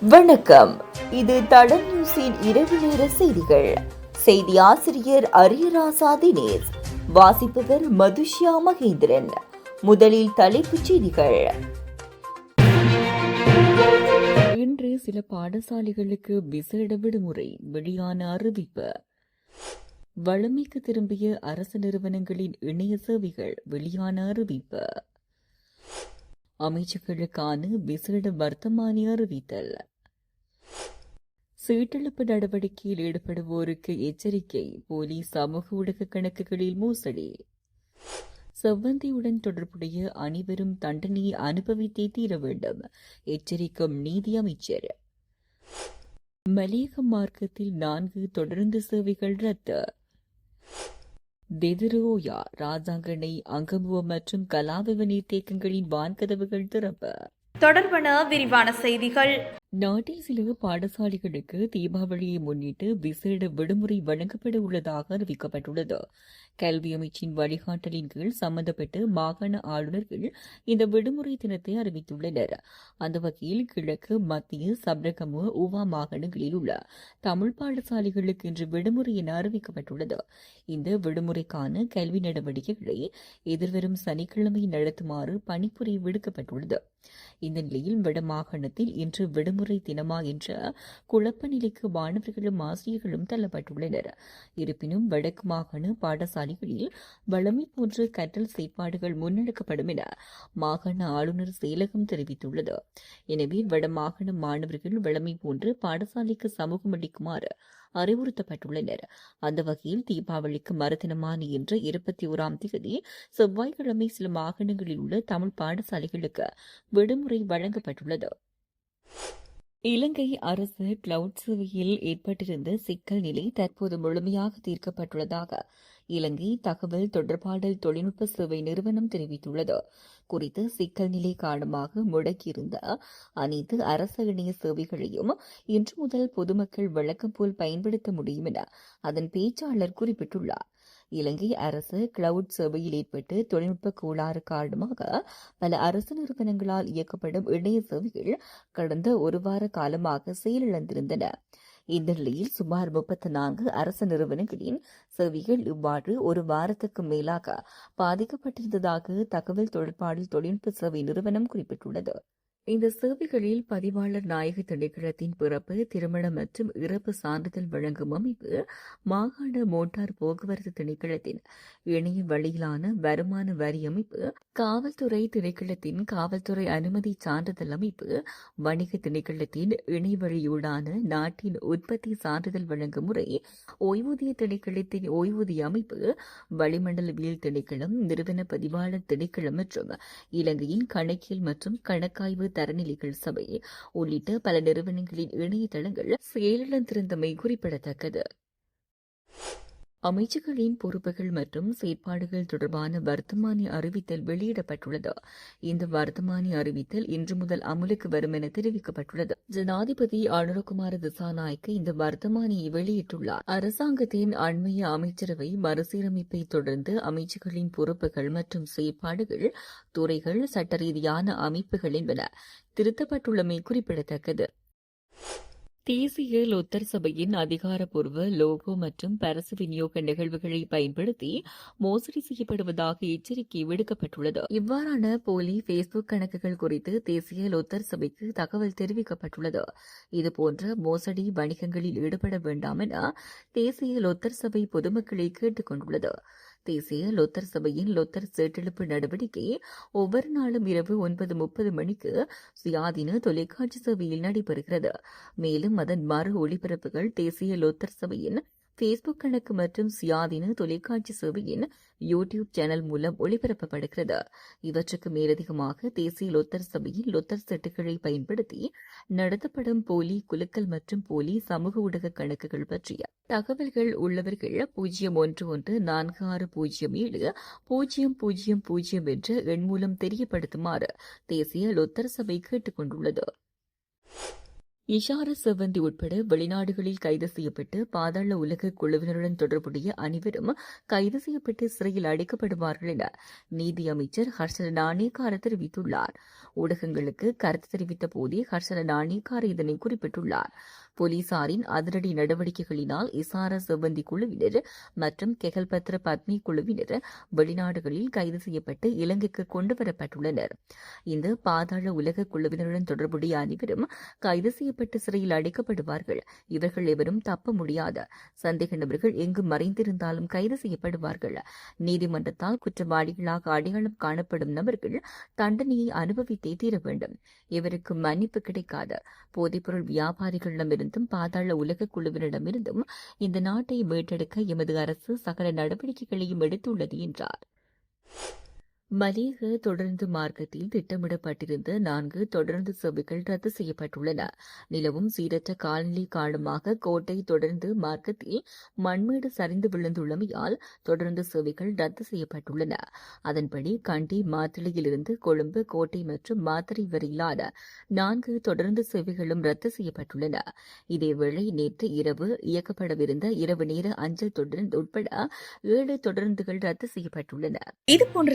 வணக்கம். இது தடம் நியூஸின் இரவு நேர செய்திகள். செய்தி ஆசிரியர் அரியராசா தினேஷ். வாசிப்பவர் மதுஷ்யா மகேந்திரன். முதலில் தலைப்புச் செய்திகள். இன்று சில பாடசாலைகளுக்கு விசேட விடுமுறை வெளியான அறிவிப்பு. வளமைக்கு திரும்பிய அரசு நிறுவனங்களின் இணைய சேவைகள் வெளியான அறிவிப்பு. அமைச்சர்களுக்கான விசேட வர்த்தமானி அறிவித்தல் சீட்டெழுப்பு நடவடிக்கையில் ஈடுபடுவோருக்கு எச்சரிக்கை போலீஸ் சமூக ஊடக கணக்குகளில் மோசடி. செவ்வந்தியுடன் தொடர்புடைய அனைவரும் தண்டனையை அனுபவித்தே தீர வேண்டும் எச்சரிக்கும் நீதி அமைச்சர். மலையக மார்க்கத்தில் நான்கு தொடர்ந்து சேவைகள் ரத்து. தெதிரோயா ராஜாங்கனை அங்கமுவ மற்றும் கலாவிவ நீர்த்தேக்கங்களின் வான்கதவுகள் திறப்பு. தொடர்பான விரிவான செய்திகள். நாட்டில் சில பாடசாலைகளுக்கு தீபாவளியை முன்னிட்டு விசேட விடுமுறை வழங்கப்பட உள்ளதாக அறிவிக்கப்பட்டுள்ளது. கல்வி அமைச்சின் வழிகாட்டலின் கீழ் சம்பந்தப்பட்ட மாகாண ஆளுநர்கள் இந்த விடுமுறை தினத்தை அறிவித்துள்ளனர். அந்த வகையில் கிழக்கு மத்திய சப்ரகமு உவா மாகாணங்களில் உள்ள தமிழ் பாடசாலைகளுக்கு இன்று விடுமுறை என அறிவிக்கப்பட்டுள்ளது. இந்த விடுமுறைக்கான கல்வி நடவடிக்கைகளை எதிர்வரும் சனிக்கிழமை நடத்துமாறு பணிப்புரை விடுக்கப்பட்டுள்ளது. இந்த நிலையில் வடமாகாணத்தில் இன்று விடுமுறை தினமா என்ற குழப்ப நிலைக்கு மாணவர்களும் ஆசிரியர்களும் தள்ளப்பட்டுள்ளனர். இருப்பினும் வடக்கு மாகாண பாடசாலை பணிகளில் வளமை போன்ற கற்றல் செயற்பாடுகள் முன்னெடுக்கப்படும் என மாகாண ஆளுநர் செயலகம் தெரிவித்துள்ளது. எனவே வடமாகாண மாணவர்கள் வளமை போன்று பாடசாலைக்கு சமூகம் அளிக்குமாறு அறிவுறுத்தப்பட்டுள்ளனர். அந்த வகையில் தீபாவளிக்கு மறுதினமான இன்று இருபத்தி ஓராம் தேதி செவ்வாய்க்கிழமை சில மாகாணங்களில் உள்ள தமிழ் பாடசாலைகளுக்கு விடுமுறை வழங்கப்பட்டுள்ளது. இலங்கை அரசு கிளவுட் சேவையில் ஏற்பட்டிருந்த சிக்கல் நிலை தற்போது முழுமையாக தீர்க்கப்பட்டுள்ளதாக இலங்கை தகவல் தொடர்பாடல் தொழில்நுட்ப சேவை நிறுவனம் தெரிவித்துள்ளது. குறித்த சிக்கல் நிலை காரணமாக முடக்கியிருந்த அனைத்து அரசு இணைய சேவைகளையும் இன்று முதல் பொதுமக்கள் வழக்கம் போல் பயன்படுத்த முடியும் என அதன் பேச்சாளர் குறிப்பிட்டுள்ளார். இலங்கை அரசு கிளவுட் சேவையில் ஏற்பட்டு தொழில்நுட்ப கோளாறு காரணமாக பல அரசு நிறுவனங்களால் இயக்கப்படும் இணைய சேவைகள் கடந்த ஒரு வார காலமாக செயலிழந்திருந்தன. இந்நிலையில் சுமார் முப்பத்தி நான்கு அரசு நிறுவனங்களின் சேவைகள் இவ்வாறு ஒரு வாரத்துக்கு மேலாக பாதிக்கப்பட்டிருந்ததாக தகவல் தொடர்பாடல் தொழில்நுட்ப சேவை நிறுவனம் குறிப்பிட்டுள்ளது. இந்த சேவைகளில் பதிவாளர் நாயக திணைக்களத்தின் பிறப்பு திருமணம் மற்றும் இறப்பு சான்றிதழ் வழங்கும் அமைப்பு மாகாண மோட்டார் போக்குவரத்து திணைக்களத்தின் இணைய வழியிலான வருமான வரி அமைப்பு காவல்துறை திணைக்களத்தின் காவல்துறை அனுமதி சான்றிதழ் அமைப்பு வணிக திணைக்களத்தின் இணை வழியூடான நாட்டின் உற்பத்தி சான்றிதழ் வழங்கும் முறை ஓய்வூதிய திணைக்களத்தின் ஓய்வூதிய அமைப்பு வளிமண்டலவியல் திணைக்களம் நிறுவன பதிவாளர் திணைக்களம் மற்றும் இலங்கையின் கணக்கியல் மற்றும் கணக்காய்வு தரநிலைகள் சபை உள்ளிட்ட பல நிறுவனங்களின் இணையதளங்கள் செயலிழந்திருந்தமை குறிப்பிடத்தக்கது. அமைச்சுகளின் பொறுப்புகள் மற்றும் செயற்பாடுகள் தொடர்பான வர்த்தமானி அறிவித்தல் வெளியிடப்பட்டுள்ளது. இந்த வர்த்தமானி அறிவித்தல் இன்று முதல் அமலுக்கு வரும் என தெரிவிக்கப்பட்டுள்ளது. ஜனாதிபதி அனுரகுமார திசாநாயக்கு இந்த வர்த்தமானியை வெளியிட்டுள்ளார். அரசாங்கத்தின் அண்மைய அமைச்சரவை மறுசீரமைப்பை தொடர்ந்து அமைச்சுகளின் பொறுப்புகள் மற்றும் செயற்பாடுகள் துறைகள் சட்ட ரீதியான அமைப்புகள் என்பன திருத்தப்பட்டுள்ளமை குறிப்பிடத்தக்கது. தேசிய லொத்தர் சபையின் அதிகாரப்பூர்வ லோகோ மற்றும் பரசு விநியோக நிகழ்வுகளை பயன்படுத்தி மோசடி செய்யப்படுவதாக எச்சரிக்கை விடுக்கப்பட்டுள்ளது. இவ்வாறான போலி பேஸ்புக் கணக்குகள் குறித்து தேசிய லொத்தர் சபைக்கு தகவல் தெரிவிக்கப்பட்டுள்ளது. இதுபோன்ற மோசடி வணிகங்களில் ஈடுபட வேண்டாம் என தேசிய லொத்தர் சபை பொதுமக்களை கேட்டுக் கொண்டுள்ளது தேசிய லொத்தர் சபையின் லொத்தர் சேட்டெழுப்பு நடவடிக்கை ஒவ்வொரு நாளும் இரவு ஒன்பது முப்பது மணிக்கு சுயாதீன தொலைக்காட்சி சேவையில் நடைபெறுகிறது. மேலும் அதன் மறு ஒளிபரப்புகள் தேசிய லொத்தர் சபையின் ஃபேஸ்புக் கணக்கு மற்றும் சுயாதீன தொலைக்காட்சி சேவையின் யூடியூப் சேனல் மூலம் ஒளிபரப்பப்படுகிறது. இவற்றுக்கு மேலதிகமாக தேசிய லொத்தர் சபையின் லொத்தர் செட்டுகளை பயன்படுத்தி நடத்தப்படும் போலி குலுக்கல் மற்றும் போலி சமூக ஊடக கணக்குகள் பற்றிய தகவல்கள் உள்ளவர்கள் பூஜ்ஜியம் ஒன்று ஒன்று நான்கு ஆறு பூஜ்ஜியம் ஏழு பூஜ்ஜியம் பூஜ்ஜியம் பூஜ்ஜியம் என்ற எண் மூலம் தெரியப்படுத்துமாறு தேசிய லொத்தர் சபை கேட்டுக் கொண்டுள்ளது இஷார செவ்வந்தி உட்பட வெளிநாடுகளில் கைது செய்யப்பட்டு பாதாள உலக குழுவினருடன் தொடர்புடைய அனைவரும் கைது செய்யப்பட்டு சிறையில் அடைக்கப்படுவார்கள் என நீதி அமைச்சர் ஹர்ஷன நாணேக்கார தெரிவித்துள்ளார். ஊடகங்களுக்கு கருத்து தெரிவித்த போதே ஹர்ஷன நாணேக்கார இதனை குறிப்பிட்டுள்ளார். போலீசாரின் அதிரடி நடவடிக்கைகளினால் இசார செவ்வந்தி குழுவினர் மற்றும் கெகல்பத்ர பத்மி குழுவினர் வெளிநாடுகளில் கைது செய்யப்பட்டு இலங்கைக்கு கொண்டுவரப்பட்டுள்ளனர் இந்த பாதாள உலக குழுவினருடன் தொடர்புடைய அனைவரும் கைது செய்ய செய்யப்பட்டு சிறையில் அடைக்கப்படுவார்கள். இவர்கள் எவரும் தப்ப முடியாது. சந்தேக நபர்கள் எங்கு மறைந்திருந்தாலும் கைது செய்யப்படுவார்கள். நீதிமன்றத்தால் குற்றவாளிகளாக அடையாளம் காணப்படும் நபர்கள் தண்டனையை அனுபவித்தே தீர வேண்டும். இவருக்கு மன்னிப்பு கிடைக்காது. போதைப்பொருள் வியாபாரிகளிடமிருந்தும் பாதாள உலக குழுவினரிடமிருந்தும் இந்த நாட்டை மீட்டெடுக்க எமது அரசு சகல நடவடிக்கைகளையும் எடுத்துள்ளது என்றார். மலேக தொடர்ந்து மார்க்கத்தில் திட்டமிடப்பட்டிருந்த நான்கு தொடர்ந்து சேவைகள் ரத்து செய்யப்பட்டுள்ளன. நிலவும் சீரற்ற காலநிலை காரணமாக கோட்டை தொடர்ந்து மார்க்கத்தில் மண்மேடு சரிந்து விழுந்துள்ளமையால் தொடர்ந்து சேவைகள் ரத்து செய்யப்பட்டுள்ளன. அதன்படி கண்டி மாத்தளையிலிருந்து கொழும்பு கோட்டை மற்றும் மாத்திரை வரையிலான நான்கு தொடர்ந்து சேவைகளும் ரத்து செய்யப்பட்டுள்ளன. இதேவேளை நேற்று இரவு இயக்கப்படவிருந்த இரவு நேர அஞ்சல் தொடர்ந்து உட்பட ஏழு தொடர்ந்துகள் ரத்து செய்யப்பட்டுள்ளன. இதுபோன்ற போன்ற